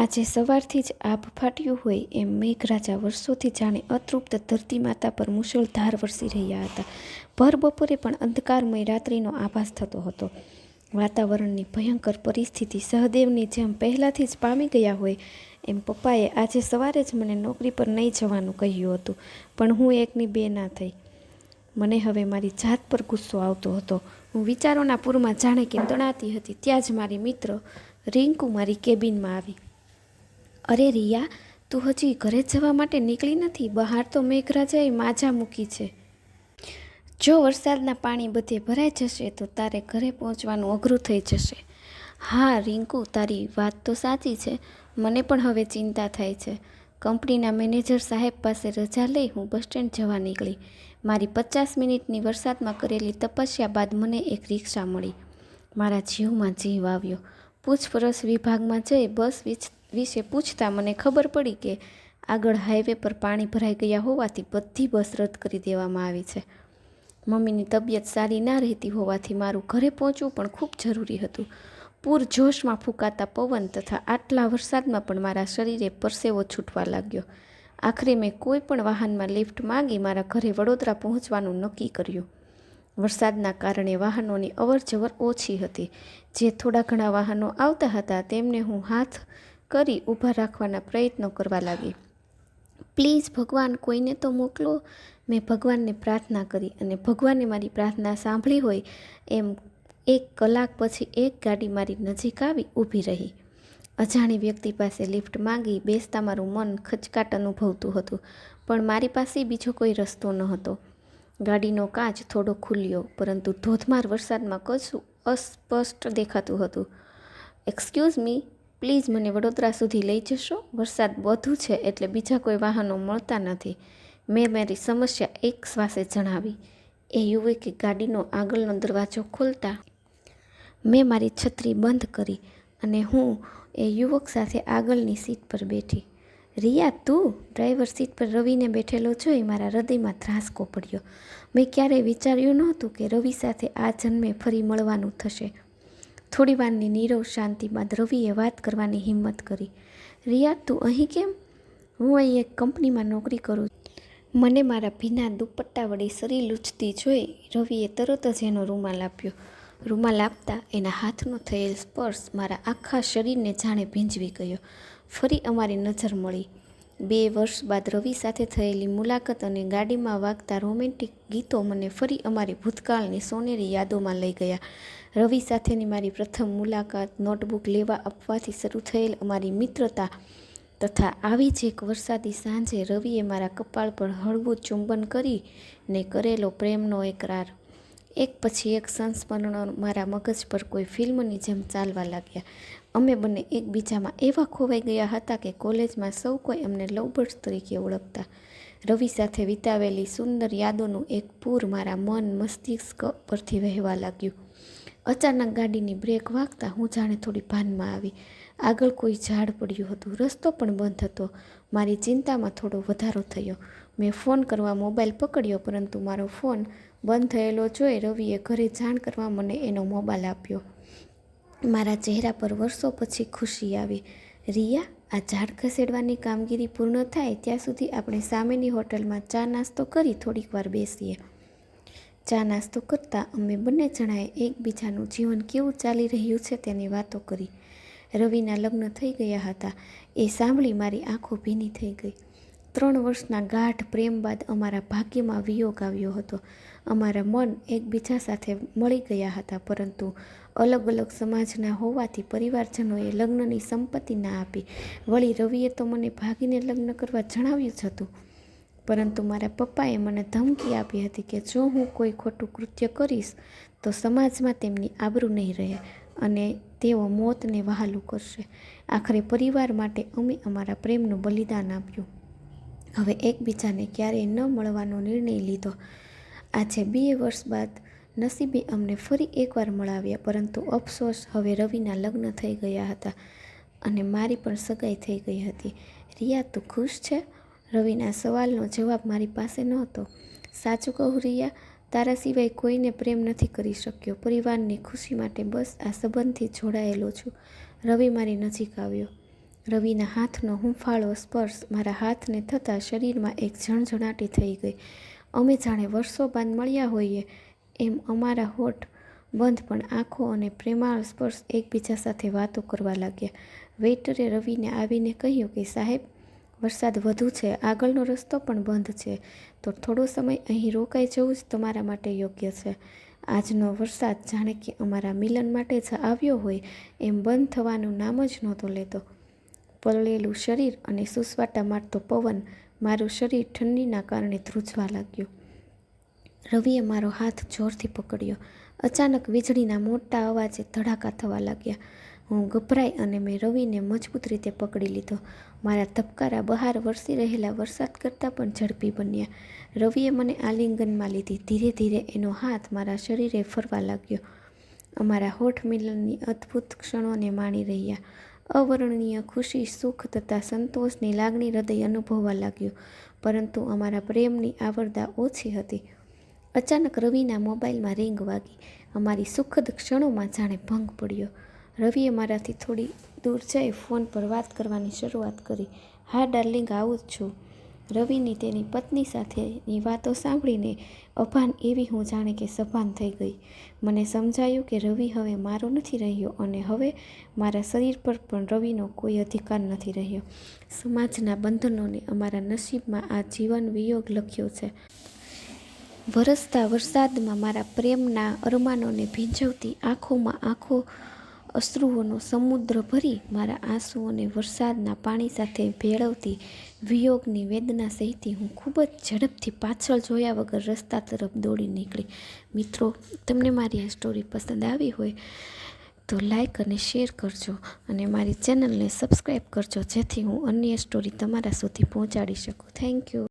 આજે સવારથી જ આભ ફાટ્યું હોય એમ મેઘરાજા વર્ષોથી જાણે અતૃપ્ત ધરતી માતા પર મુશળધાર વરસી રહ્યા હતા. ભર બપોરે પણ અંધકારમય રાત્રિનો આભાસ થતો હતો. વાતાવરણની ભયંકર પરિસ્થિતિ સહદેવની જેમ પહેલાંથી જ પામી ગયા હોય એમ પપ્પાએ આજે સવારે જ મને નોકરી પર નહીં જવાનું કહ્યું હતું, પણ હું એકની બે ના થઈ. મને હવે મારી જાત પર ગુસ્સો આવતો હતો. હું વિચારોના પૂરમાં જાણે કે તણાતી હતી. ત્યાં જ મારી મિત્ર રિંકુ મારી કેબિનમાં આવી. અરે રિયા, તું હજી ઘરે જવા માટે નીકળી નથી? બહાર તો મેઘરાજાએ માજા મૂકી છે. જો વરસાદના પાણી બધે ભરાઈ જશે તો તારે ઘરે પહોંચવાનું અઘરું થઈ જશે. હા, રિંકુ, તારી વાત તો સાચી છે. મને પણ હવે ચિંતા થાય છે. કંપનીના મેનેજર સાહેબ પાસે રજા લઈ હું બસ સ્ટેન્ડ જવા નીકળી. મારી પચાસ મિનિટની વરસાદમાં કરેલી તપસ્યા બાદ મને એક રિક્ષા મળી. મારા જીવમાં જીવ આવ્યો. પૂછપરછ વિભાગમાં જઈ બસ વિચ- વિશે પૂછતા મને ખબર પડી કે આગળ હાઈવે પર પાણી ભરાઈ ગયા હોવાથી બધી બસ રદ કરી દેવામાં આવી છે. મમ્મીની તબિયત સારી ના રહેતી હોવાથી મારું ઘરે પહોંચવું પણ ખૂબ જરૂરી હતું. પૂર જોશમાં ફૂંકાતા પવન તથા આટલા વરસાદમાં પણ મારા શરીરે પરસેવો છૂટવા લાગ્યો. આખરે મેં કોઈ પણ વાહનમાં લિફ્ટ માંગી મારા ઘરે વડોદરા પહોંચવાનું નક્કી કર્યું. વરસાદના કારણે વાહનોની અવરજવર ઓછી હતી. જે થોડા ઘણા વાહનો આવતા હતા તેમને હું હાથ કરી ઊભા રાખવાના પ્રયત્નો કરવા લાગી. પ્લીઝ ભગવાન, કોઈને તો મોકલો. મેં ભગવાનને પ્રાર્થના કરી અને ભગવાને મારી પ્રાર્થના સાંભળી હોય એમ એક કલાક પછી એક ગાડી મારી નજીક આવી ઊભી રહી. અજાણી વ્યક્તિ પાસે લિફ્ટ માંગી બેસતા મારું મન ખચકાટ અનુભવતું હતું, પણ મારી પાસે બીજો કોઈ રસ્તો ન હતો ગાડીનો કાચ થોડો ખુલ્યો, પરંતુ ધોધમાર વરસાદમાં કશું અસ્પષ્ટ દેખાતું હતું. એક્સક્યુઝ મી પ્લીઝ મને વડોદરા સુધી લઈ જશો. વરસાદ વધુ છે એટલે બીજા કોઈ વાહનો મળતા નથી. મેં મારી સમસ્યા એક શ્વાસે જણાવી. એ યુવકે ગાડીનો આગળનો દરવાજો ખોલતા મેં મારી છત્રી બંધ કરી અને હું એ યુવક સાથે આગળની સીટ પર બેઠી. રિયા, તું ડ્રાઈવર સીટ પર રવિને બેઠેલો જોઈ મારા હૃદયમાં ધ્રાસકો પડ્યો. મેં ક્યારેય વિચાર્યું નહોતું કે રવિ સાથે આ જન્મે ફરી મળવાનું થશે. થોડી વારની નીરવ શાંતિ બાદ રવિએ વાત કરવાની હિંમત કરી. રિયા, તું અહીં કેમ? હું અહીં એક કંપનીમાં નોકરી કરું મને મારા ભીના દુપટ્ટા વડે શરીર લૂછતી જોઈ રવિએ તરત જ એનો રૂમાલ આપ્યો. રૂમાલ આપતા એના હાથનો થયેલ સ્પર્શ મારા આખા શરીરને જાણે ભીંજવી ગયો. ફરી અમારી નજર મળી. બે વર્ષ બાદ રવિ સાથે થયેલી મુલાકાત અને ગાડીમાં વાગતા રોમેન્ટિક ગીતો મને ફરી અમારી ભૂતકાળની સોનેરી યાદોમાં લઈ ગયા. રવિ સાથેની મારી પ્રથમ મુલાકાત નોટબુક લેવા આપવાથી શરૂ થયેલ અમારી મિત્રતા તથા આવી જ એક વરસાદી સાંજે રવિએ મારા કપાળ પર હળવું ચુંબન કરી ને કરેલો પ્રેમનો એકરાર એક પછી એક સંસ્મરણો મારા મગજ પર કોઈ ફિલ્મની જેમ ચાલવા લાગ્યા. અમે બંને એકબીજામાં એવા ખોવાઈ ગયા હતા કે કોલેજમાં સૌ કોઈ અમને લવબર્ડ્સ તરીકે ઓળખતા. રવિ સાથે વિતાવેલી સુંદર યાદોનું એક પૂર મારા મન મસ્તિષ્ક પરથી વહેવા લાગ્યું. અચાનક ગાડીની બ્રેક વાગતા હું જાણે થોડી ભાનમાં આવી. આગળ કોઈ ઝાડ પડ્યું હતું. રસ્તો પણ બંધ હતો. મારી ચિંતામાં થોડો વધારો થયો. મેં ફોન કરવા મોબાઈલ પકડ્યો, પરંતુ મારો ફોન બંધ થયેલો જોઈ રવિએ ઘરે જાણ કરવા મને એનો મોબાઈલ આપ્યો. મારા ચહેરા પર વર્ષો પછી ખુશી આવી. રિયા, આ ઝાડ ખસેડવાની કામગીરી પૂર્ણ થાય ત્યાં સુધી આપણે સામેની હોટલમાં ચા નાસ્તો કરી થોડીક વાર બેસીએ. ચા નાસ્તો કરતાં અમે બંને જણાએ એકબીજાનું જીવન કેવું ચાલી રહ્યું છે તેની વાતો કરી. રવિના લગ્ન થઈ ગયા હતા. એ સાંભળી મારી આંખો ભીની થઈ ગઈ. ત્રણ વર્ષના ગાઢ પ્રેમ બાદ અમારા ભાગ્યમાં વિયોગ આવ્યો હતો. અમારા મન એકબીજા સાથે મળી ગયા હતા, પરંતુ અલગ અલગ સમાજના હોવાથી પરિવારજનોએ લગ્નની સંપત્તિ ના આપી. વળી રવિએ તો મને ભાગીને લગ્ન કરવા જણાવ્યું જ હતું. પરંતુ મારા પપ્પાએ મને ધમકી આપી હતી કે જો હું કોઈ ખોટું કૃત્ય કરીશ, તો સમાજમાં તેમની આબરૂ નહીં રહે અને તેઓ મોતને વહાલું કરશે. આખરે પરિવાર માટે અમે અમારા પ્રેમનું બલિદાન આપ્યું. હવે એકબીજાને ક્યારેય ન મળવાનો નિર્ણય લીધો. આજે બે વર્ષ બાદ નસીબે અમને ફરી એકવાર મળાવ્યા, પરંતુ અફસોસ હવે રવિના લગ્ન થઈ ગયા હતા અને મારી પણ સગાઈ થઈ ગઈ હતી. રિયા, તું ખુશ છે? રવિના સવાલનો જવાબ મારી પાસે નહોતો. સાચું કહું રિયા, તારા સિવાય કોઈને પ્રેમ નથી કરી શક્યો. પરિવારની ખુશી માટે બસ આ સંબંધથી જોડાયેલો છું. રવિ મારી નજીક આવ્યો. રવિના હાથનો હૂંફાળો સ્પર્શ મારા હાથને થતાં શરીરમાં એક ઝણઝણાટી થઈ ગઈ. અમે જાણે વર્ષો બાદ મળ્યા હોઈએ, એમ અમારા હોઠ બંધ પણ આંખો અને પ્રેમાળ સ્પર્શ એકબીજા સાથે વાતો કરવા લાગ્યા. વેઇટરે રવિને આવીને કહ્યું કે, સાહેબ, વરસાદ વધુ છે, આગળનો રસ્તો પણ બંધ છે, તો થોડો સમય અહીં રોકાઈ જવું જ તમારા માટે યોગ્ય છે. આજનો વરસાદ જાણે કે અમારા મિલન માટે જ આવ્યો હોય, એમ બંધ થવાનું નામ જ નહોતો લેતો. પલળેલું શરીર અને સુસવાટા મારતો પવન મારું શરીર ઠંડીના કારણે ધ્રુજવા લાગ્યું. રવિએ મારો હાથ જોરથી પકડ્યો. અચાનક વીજળીના મોટા અવાજે ધડાકા થવા લાગ્યા. હું ગભરાઈ અને મેં રવિને મજબૂત રીતે પકડી લીધો. મારા ધબકારા બહાર વરસી રહેલા વરસાદ કરતાં પણ ઝડપી બન્યા. રવિએ મને આલિંગનમાં લીધી. ધીરે ધીરે એનો હાથ મારા શરીરે ફરવા લાગ્યો. અમારા હોઠ મિલનની અદ્ભુત ક્ષણોને માણી રહ્યા. અવર્ણનીય ખુશી, સુખ તથા સંતોષની લાગણી હૃદય અનુભવવા લાગ્યું. પરંતુ અમારા પ્રેમની આવરદા ઓછી હતી. અચાનક રવિના મોબાઈલમાં રિંગ વાગી. અમારી સુખદ ક્ષણોમાં જાણે ભંગ પડ્યો. રવિએ મારાથી થોડી દૂર જઈ ફોન પર વાત કરવાની શરૂઆત કરી. હા, ડાર્લિંગ, આવું જ છું. રવિની તેની પત્ની સાથેની વાતો સાંભળીને અભાન એવી હું જાણે કે સભાન થઈ ગઈ. મને સમજાયું કે રવિ હવે મારો નથી રહ્યો અને હવે મારા શરીર પર પણ રવિનો કોઈ અધિકાર નથી રહ્યો. સમાજના બંધનોને અમારા નસીબમાં આ જીવન વિયોગ લખ્યો છે. વરસતા વરસાદમાં મારા પ્રેમના અરમાનોને ભીંજવતી આંખોમાં આંખો અશ્રુઓનો સમુદ્ર ભરી મારા આંસુઓને વરસાદના પાણી સાથે ભેળવતી વિયોગની વેદના સહિતી હું ખૂબ જ ઝડપથી પાછળ જોયા વગર રસ્તા તરફ દોડી નીકળી. મિત્રો, તમને મારી આ સ્ટોરી પસંદ આવી હોય તો લાઈક અને શેર કરજો અને મારી ચેનલને સબસ્ક્રાઈબ કરજો જેથી હું અન્ય સ્ટોરી તમારા સુધી પહોંચાડી શકું. Thank you